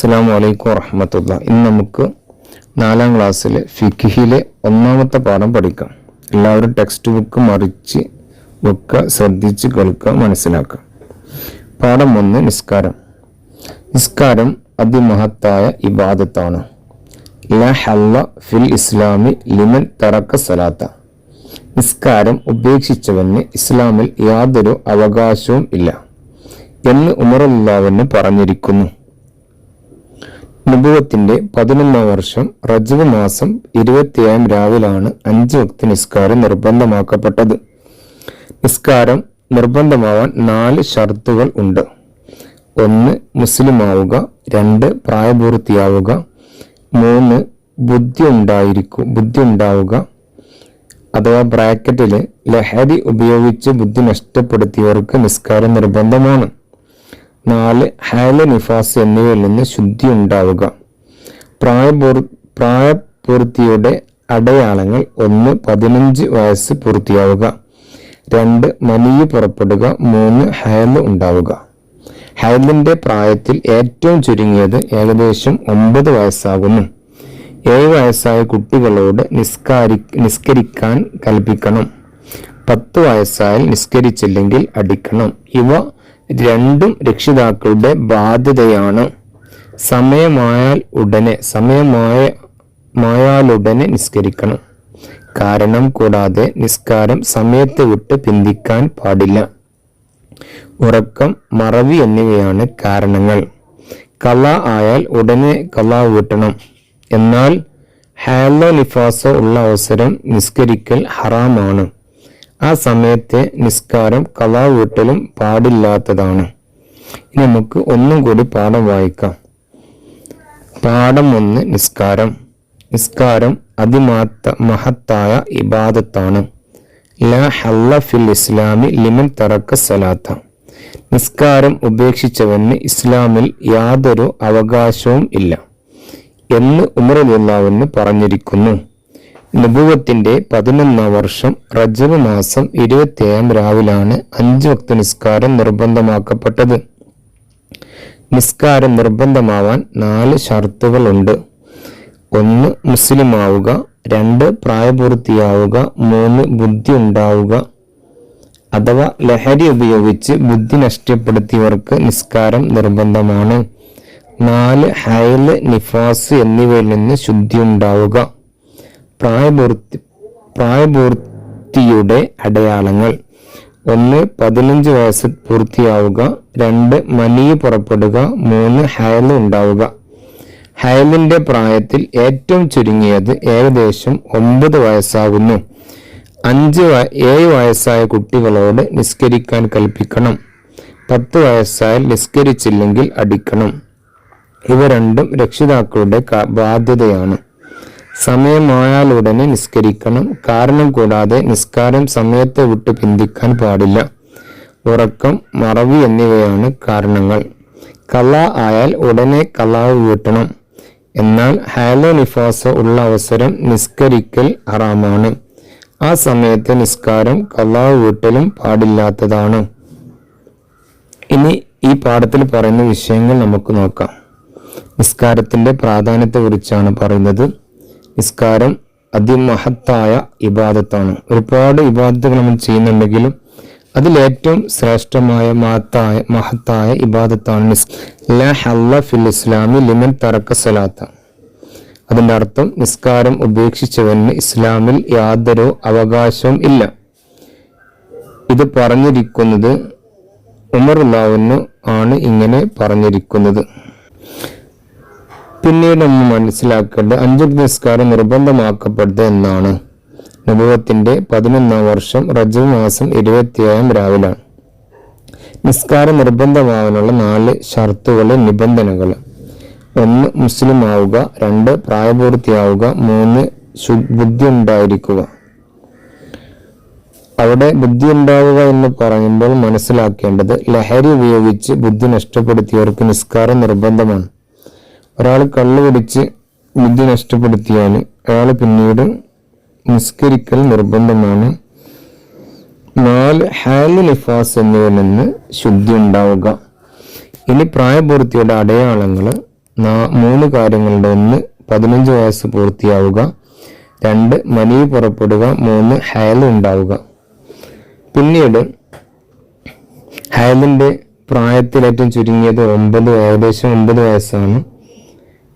അസ്സാം വലൈക്കും വറഹമത്തുള്ള. ഇന്ന് നമുക്ക് നാലാം ക്ലാസ്സിലെ ഫിഖിഹിലെ ഒന്നാമത്തെ പാഠം പഠിക്കാം. എല്ലാവരും ടെക്സ്റ്റ് ബുക്ക് മറിച്ച് വെക്കുക ശ്രദ്ധിച്ച് കേൾക്കുക മനസ്സിലാക്കുക പാഠം ഒന്ന് നിസ്കാരം. നിസ്കാരം അതിമഹത്തായ ഇബാദത്താണ്. ഹല്ല ഫിൽ ഇസ്ലാമി ലിമൻ തറക്ക സലാത്ത. നിസ്കാരം ഉപേക്ഷിച്ചവന് ഇസ്ലാമിൽ യാതൊരു അവകാശവും ഇല്ല എന്ന് ഉമറുല്ലാവിന് പറഞ്ഞിരിക്കുന്നു. നുബുവത്തിന്റെ പതിനൊന്നാം വർഷം റജബ് മാസം ഇരുപത്തിയേഴാം രാവിലാണ് അഞ്ച് വക്തി നിസ്കാരം നിർബന്ധമാക്കപ്പെട്ടത്. നിസ്കാരം നിർബന്ധമാവാൻ നാല് ഷർത്തുകൾ ഉണ്ട്. ഒന്ന് മുസ്ലിമാവുക. രണ്ട് പ്രായപൂർത്തിയാവുക. മൂന്ന് ബുദ്ധി ഉണ്ടായിരിക്കും ബുദ്ധി ഉണ്ടാവുക അഥവാ ബ്രാക്കറ്റിൽ ലഹരി ഉപയോഗിച്ച് ബുദ്ധി നഷ്ടപ്പെടുത്തിയവർക്ക് നിസ്കാരം നിർബന്ധമാണ്. നാല് ഹൈല നിഫാസ് എന്നിവയിൽ നിന്ന് ശുദ്ധി ഉണ്ടാവുക. പ്രായപൂർ പ്രായപൂർത്തിയുടെ അടയാളങ്ങൾ ഒന്ന് പതിനഞ്ച് വയസ്സ് പൂർത്തിയാവുക. രണ്ട് മനിയ് പുറപ്പെടുക. മൂന്ന് ഹയൽ ഉണ്ടാവുക. ഹയലിന്റെ പ്രായത്തിൽ ഏറ്റവും ചുരുങ്ങിയത് ഏകദേശം ഒമ്പത് വയസ്സാകുന്നു. ഏഴ് വയസ്സായ കുട്ടികളോട് നിസ്കാരി നിസ്കരിക്കാൻ കൽപ്പിക്കണം. പത്ത് വയസ്സായാൽ നിസ്കരിച്ചില്ലെങ്കിൽ അടിക്കണം. ഇവ രണ്ടും രക്ഷിതാക്കളുടെ ബാധ്യതയാണ്. സമയമായാൽ ഉടനെ സമയമായ മായാലുടനെ നിസ്കരിക്കണം. കാരണം കൂടാതെ നിസ്കാരം സമയത്തെ വിട്ട് പിന്തിക്കാൻ പാടില്ല. ഉറക്കം മറവി എന്നിവയാണ് കാരണങ്ങൾ. കല ആയാൽ ഉടനെ കല വീട്ടണം എന്നാൽ ഹാലോ നിഫാസോ ഉള്ള അവസരം നിസ്കരിക്കൽ ഹറാമാണ്. ആ സമയത്തെ നിസ്കാരം കലാ വീട്ടലും പാടില്ലാത്തതാണ്. ഇനി നമുക്ക് ഒന്നും കൂടി പാഠം വായിക്കാം. പാഠം ഒന്ന് നിസ്കാരം. നിസ്കാരം അതിമാത്ത മഹത്തായ ഇബാദത്താണ്. ലാ ഫിൽ ഇസ്ലാമി ലിമൻ തറക്ക സലാത്ത. നിസ്കാരം ഉപേക്ഷിച്ചവന് ഇസ്ലാമിൽ യാതൊരു അവകാശവും ഇല്ല എന്ന് ഉമർ ഉമറുല്ലാവെന്ന് പറഞ്ഞിരിക്കുന്നു. നബുവത്തിന്റെ പതിനൊന്നാം വർഷം റജബ് മാസം ഇരുപത്തിയേഴാം രാവിലാണ് അഞ്ച് വക്ത നിസ്കാരം നിർബന്ധമാക്കപ്പെട്ടത്. നിസ്കാരം നിർബന്ധമാവാൻ നാല് ഷർത്തുകളുണ്ട്. ഒന്ന് മുസ്ലിം ആവുക രണ്ട് പ്രായപൂർത്തിയാവുക മൂന്ന് ബുദ്ധി ഉണ്ടാവുക അഥവാ ലഹരി ഉപയോഗിച്ച് ബുദ്ധി നഷ്ടപ്പെടുത്തിയവർക്ക് നിസ്കാരം നിർബന്ധമാണ്. നാല് ഹൈൽ നിഫാസ് എന്നിവയിൽ നിന്ന് ശുദ്ധി ഉണ്ടാവുക പ്രായപൂർത്തി പ്രായപൂർത്തിയുടെ അടയാളങ്ങൾ. ഒന്ന് പതിനഞ്ച് വയസ്സ് പൂർത്തിയാവുക. രണ്ട് മനി പുറപ്പെടുക. മൂന്ന് ഹയൽ ഉണ്ടാവുക. ഹയലിന്റെ പ്രായത്തിൽ ഏറ്റവും ചുരുങ്ങിയത് ഏകദേശം ഒമ്പത് വയസ്സാകുന്നു. അഞ്ച് ഏഴ് വയസ്സായ കുട്ടികളോട് നിസ്കരിക്കാൻ കൽപ്പിക്കണം. പത്ത് വയസ്സായാൽ നിസ്കരിച്ചില്ലെങ്കിൽ അടിക്കണം. ഇവ രണ്ടും രക്ഷിതാക്കളുടെ ബാധ്യതയാണ്. സമയമായാലുടനെ നിസ്കരിക്കണം. കാരണം കൂടാതെ നിസ്കാരം സമയത്തെ വിട്ട് പിന്തിക്കാൻ പാടില്ല. ഉറക്കം മറവി എന്നിവയാണ് കാരണങ്ങൾ. കല ആയാൽ ഉടനെ കലാവ് വീട്ടണം. എന്നാൽ ഹാലോ നിഫാസ ഉള്ള അവസരം നിസ്കരിക്കൽ ഹറാമാണ്. ആ സമയത്തെ നിസ്കാരം കലാവ് വീട്ടലും പാടില്ലാത്തതാണ്. ഇനി ഈ പാഠത്തിൽ പറയുന്ന വിഷയങ്ങൾ നമുക്ക് നോക്കാം. നിസ്കാരത്തിന്റെ പ്രാധാന്യത്തെക്കുറിച്ചാണ് പറയുന്നത്. നിസ്കാരം അതിമഹത്തായ ഇബാദത്താണ്. ഒരുപാട് ഇബാദത്തുകൾ നമ്മൾ ചെയ്യുന്നുണ്ടെങ്കിലും അതിലേറ്റവും ശ്രേഷ്ഠമായ മഹത്തായ മഹത്തായ ഇബാദത്താണ് ഫിൽ ഇസ്ലാമി ലിമൻ തറക്ക സലാത്ത അതിന്റെ അർത്ഥം നിസ്കാരം ഉപേക്ഷിച്ചവന് ഇസ്ലാമിൽ യാതൊരു അവകാശവും ഇല്ല. ഇത് പറഞ്ഞിരിക്കുന്നത് ഉമർ ലാവുന്നു ആണ് ഇങ്ങനെ പറഞ്ഞിരിക്കുന്നത്. പിന്നീട് ഒന്ന് മനസ്സിലാക്കേണ്ടത് അഞ്ചു നിസ്കാരം നിർബന്ധമാക്കപ്പെട്ടത് എന്നാണ്. നബുവത്തിന്റെ പതിനൊന്നാം വർഷം റജു മാസം ഇരുപത്തിയേഴാം രാവിലാണ്. നിസ്കാരം നിർബന്ധമാവാനുള്ള നാല് ഷർത്തുകൾ നിബന്ധനകൾ ഒന്ന് മുസ്ലിം ആവുക രണ്ട് പ്രായപൂർത്തിയാവുക. മൂന്ന് ബുദ്ധി ഉണ്ടായിരിക്കുക അവിടെ ബുദ്ധി ഉണ്ടാവുക എന്ന് പറയുമ്പോൾ മനസ്സിലാക്കേണ്ടത് ലഹരി ഉപയോഗിച്ച് ബുദ്ധി നഷ്ടപ്പെടുത്തിയവർക്ക് നിസ്കാരം നിർബന്ധമാണ്. ഒരാൾ കള്ളു പിടിച്ച് ബുദ്ധി നഷ്ടപ്പെടുത്തിയാൽ അയാൾ പിന്നീട് നിസ്കരിക്കൽ നിർബന്ധമാണ്. നാല് ഹാലി ലിഫാസ് എന്നിവയിൽ നിന്ന് ശുദ്ധി ഉണ്ടാവുക. ഇനി പ്രായപൂർത്തിയുടെ അടയാളങ്ങൾ മൂന്ന് കാര്യങ്ങളുടെ ഒന്ന് പതിനഞ്ച് വയസ്സ് പൂർത്തിയാവുക. രണ്ട് മനി പുറപ്പെടുക. മൂന്ന് ഹയൽ ഉണ്ടാവുക. പിന്നീട് ഹയലിന്റെ പ്രായത്തിൽ ഏറ്റവും ചുരുങ്ങിയത് ഒമ്പത് ഏകദേശം ഒമ്പത് വയസ്സാണ്.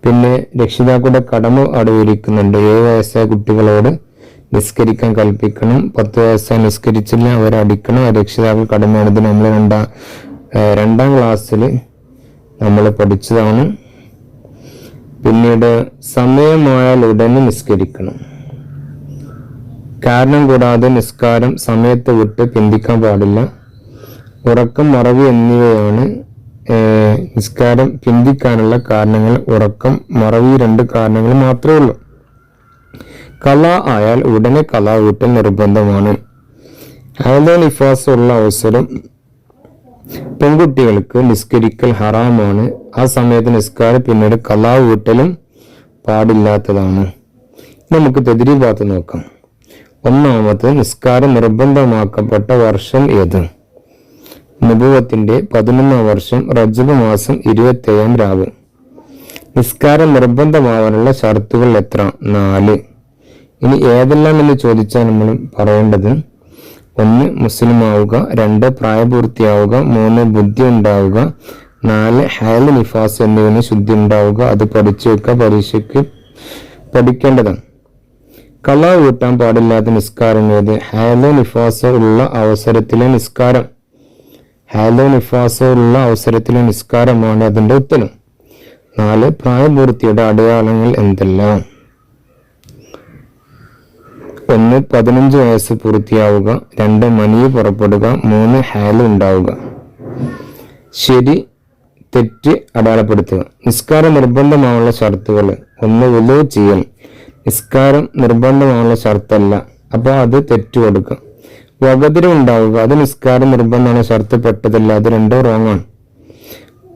പിന്നെ രക്ഷിതാക്കളുടെ കടമ അടവിരിക്കുന്നുണ്ട് ഏഴ് വയസ്സായ കുട്ടികളോട് നിസ്കരിക്കാൻ കൽപ്പിക്കണം. പത്ത് വയസ്സായി നിസ്കരിച്ചില്ല അവരെ അടിക്കണം. രക്ഷിതാക്കൾ കടമയാണിത് നമ്മൾ രണ്ടാം രണ്ടാം ക്ലാസ്സിൽ നമ്മൾ പഠിച്ചതാണ്. പിന്നീട് സമയമായാൽ ഉടനെ നിസ്കരിക്കണം. കാരണം കൂടാതെ നിസ്കാരം സമയത്ത് വിട്ട് പിന്തിക്കാൻ പാടില്ല. ഉറക്കം മറവി എന്നിവയാണ് നിസ്കാരം പിന്തിക്കാനുള്ള കാരണങ്ങൾ ഉറക്കം മറവി രണ്ട് കാരണങ്ങൾ മാത്രമേ ഉള്ളൂ. കല ആയാൽ ഉടനെ കല വീട്ടൽ നിർബന്ധമാണ്. അയലോ നിഫാസ് ഉള്ള അവസരം പെൺകുട്ടികൾക്ക് നിസ്കരിക്കൽ ഹറാമാണ്. ആ സമയത്ത് നിസ്കാരം പിന്നീട് കലാ വീട്ടലും പാടില്ലാത്തതാണ്. നമുക്ക് തെതിരി ഭാഗത്ത് നോക്കാം. ഒന്നാമത് നിസ്കാരം നിർബന്ധമാക്കപ്പെട്ട വർഷം ഏത്? അനുഭവത്തിന്റെ പതിനൊന്നാം വർഷം റജബ് മാസം ഇരുപത്തേഴാം രാവ്. നിസ്കാരം നിർബന്ധമാവാനുള്ള ഷർത്തുകൾ എത്ര? നാല്. ഇനി ഏതെല്ലാം എന്ന് ചോദിച്ചാൽ നമ്മൾ പറയേണ്ടത് ഒന്ന് മുസ്ലിം ആവുക രണ്ട് പ്രായപൂർത്തിയാവുക. മൂന്ന് ബുദ്ധി ഉണ്ടാവുക നാല് ഹയൽ നിഫാസ് എന്നിവന് ശുദ്ധി ഉണ്ടാവുക അത് പഠിച്ചു വെക്കുക പരീക്ഷയ്ക്ക് പഠിക്കേണ്ടതാണ് കള കൂട്ടാൻ പാടില്ലാത്ത നിസ്കാരം ഏത്? ഹയലോ നിഫാസ് ഉള്ള അവസരത്തിലെ നിസ്കാരം. ഹയലോ നിഫാസോ ഉള്ള അവസരത്തിലെ നിസ്കാരമാണ് അതിന്റെ ഉത്തരം. നാല് പ്രായപൂർത്തിയുടെ അടയാളങ്ങൾ എന്തെല്ലാം? ഒന്ന് പതിനഞ്ച് വയസ്സ് പൂർത്തിയാവുക. രണ്ട് മണി പുറപ്പെടുക. മൂന്ന് ഹാലു ഉണ്ടാവുക. ശരി തെറ്റ് അടയാളപ്പെടുത്തുക. നിസ്കാരം നിർബന്ധമാവുള്ള ഷർത്തുകൾ. ഒന്ന് വിലോ ചെയ്യൽ. നിസ്കാരം നിർബന്ധമാവുള്ള ഷർത്തല്ല. അപ്പോൾ അത് തെറ്റ് കൊടുക്കുക. വകതിരം ഉണ്ടാവുക. അത് നിസ്കാരം നിർബന്ധമാണ്. ശർത്തപ്പെട്ടതല്ല അത് രണ്ടോ റോങ് ആണ്.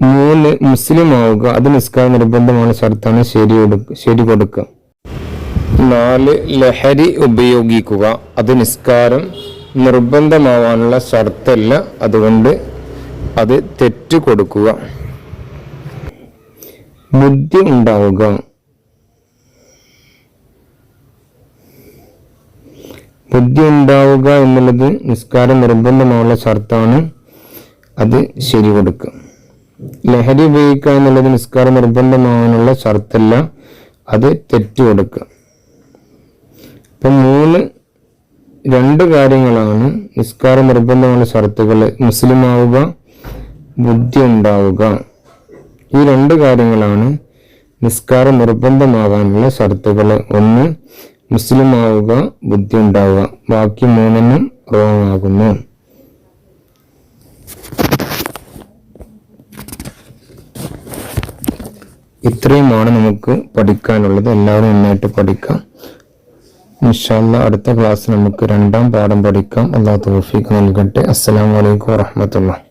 മൂന്ന് മുസ്ലിം ആവുക. അത് നിസ്കാരം നിർബന്ധമാണ്. ഷർത്താണ് ശരി ശരി കൊടുക്കുക. നാല് ലഹരി ഉപയോഗിക്കുക. അത് നിസ്കാരം നിർബന്ധമാവാനുള്ള ഷർത്തല്ല. അതുകൊണ്ട് അത് തെറ്റ് കൊടുക്കുക. ബുദ്ധി ഉണ്ടാവുക. ബുദ്ധി ഉണ്ടാവുക എന്നുള്ളത് നിസ്കാരം നിർബന്ധമായുള്ള ഷർത്താണ്. അത് ശരി കൊടുക്കുക. ലഹരി ഉപയോഗിക്കുക എന്നുള്ളത് നിസ്കാരം നിർബന്ധമാവാനുള്ള ഷർത്തല്ല. അത് തെറ്റു കൊടുക്കുക. ഇപ്പം മൂന്ന് രണ്ട് കാര്യങ്ങളാണ് നിസ്കാരം നിർബന്ധമുള്ള ഷർത്തുകൾ മുസ്ലിം ആവുക ബുദ്ധി ഉണ്ടാവുക ഈ രണ്ട് കാര്യങ്ങളാണ് നിസ്കാരം നിർബന്ധമാകാനുള്ള ഷർത്തുകൾ ഒന്ന് മുസ്ലിം ആവുക ബുദ്ധി ഉണ്ടാവുക ബാക്കി മൂന്നെണ്ണം റോങ് ആകുന്നു ഇത്രയുമാണ് നമുക്ക് പഠിക്കാനുള്ളത്. എല്ലാവരും നന്നായിട്ട് പഠിക്കാം. ഇൻഷാല്ല അടുത്ത ക്ലാസ് നമുക്ക് രണ്ടാം പാഠം പഠിക്കാം. അല്ലാത്ത തോഫിക്ക് നൽകട്ടെ. അസ്സലാമലൈക്കും വാഹമത്തുള്ള